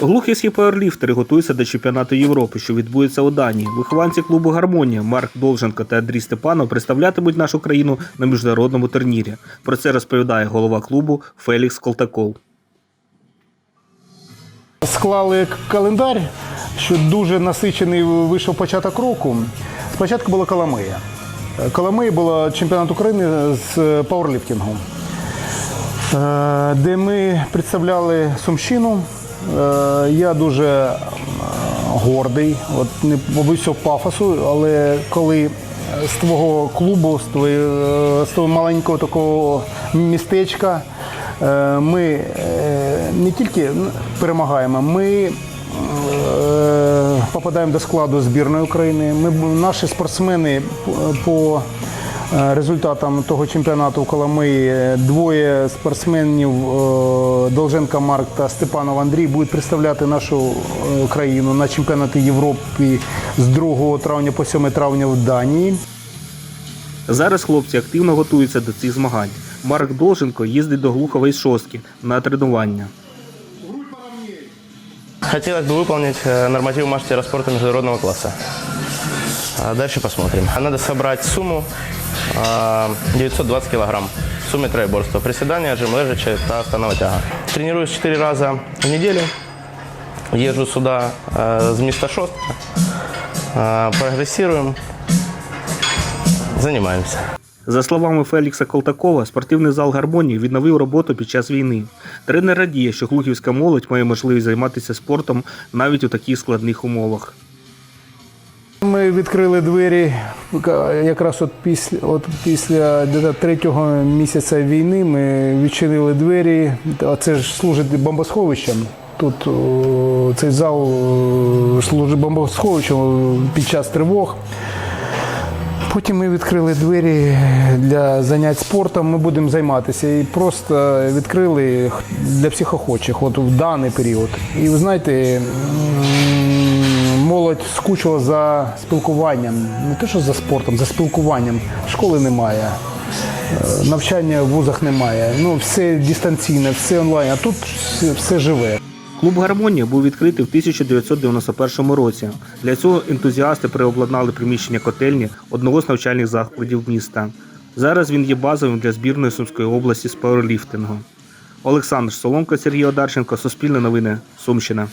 Глухівські пауерліфтери готуються до чемпіонату Європи, що відбудеться у Данії. Вихованці клубу Гармонія Марк Долженко та Андрій Степанов представлятимуть нашу країну на міжнародному турнірі. Про це розповідає голова клубу Фелікс Колтаков. Склали календар, що дуже насичений вийшов початок року. Спочатку була Коломия. Коломия була чемпіонат України з пауерліфтингу, е, де ми представляли Сумщину. Е, Я дуже е, гордий, от не побився пафосу, але коли з твого клубу, з твоєї- з того маленького такого містечка, е, ми е, не тільки перемагаємо, ми е, попадаємо до складу збірної України. Ми, наші спортсмени по е, результатам того чемпіонату в Коломиї двоє спортсменів е, Долженка Марк та Степанов Андрій будуть представляти нашу е, країну на чемпіонаті Європи з 2 травня по 7 травня в Данії. Зараз хлопці активно готуються до цих змагань. Марк Долженко їздить до Глухова із шостки на тренування. Хотелось бы выполнить э, норматив мастера спорта международного класса. А дальше посмотрим. Надо собрать сумму а, 920 килограмм в сумме троеборства. Приседания, жим лежачи та станова тяга. Тренируюсь 4 раза в неделю. Езжу сюда э, с места шостка. Э, прогрессируем. Занимаемся. За словами Фелікса Колтакова, спортивний зал гармонії відновив роботу під час війни. Тренер радіє, що глухівська молодь має можливість займатися спортом навіть у таких складних умовах. Ми відкрили двері якраз от після, от після третього місяця війни. Ми відчинили двері. А це ж служить бомбосховищем. Тут о, цей зал служить бомбосховищем під час тривог. Потім ми відкрили двері для занять спортом. Ми будемо займатися і просто відкрили для всіх охочих, от в даний період. І ви знаєте, молодь скучила за спілкуванням, не те, що за спортом, за спілкуванням. Школи немає, е, навчання в вузах немає. Ну, все дистанційне, все онлайн, а тут все, живе. Клуб Гармонія був відкритий в 1991 році. Для цього ентузіасти переобладнали приміщення котельні одного з навчальних закладів міста. Зараз він є базовим для збірної Сумської області з пауерліфтингу. Олександр Соломко, Сергій Одарченко, Суспільне новини, Сумщина.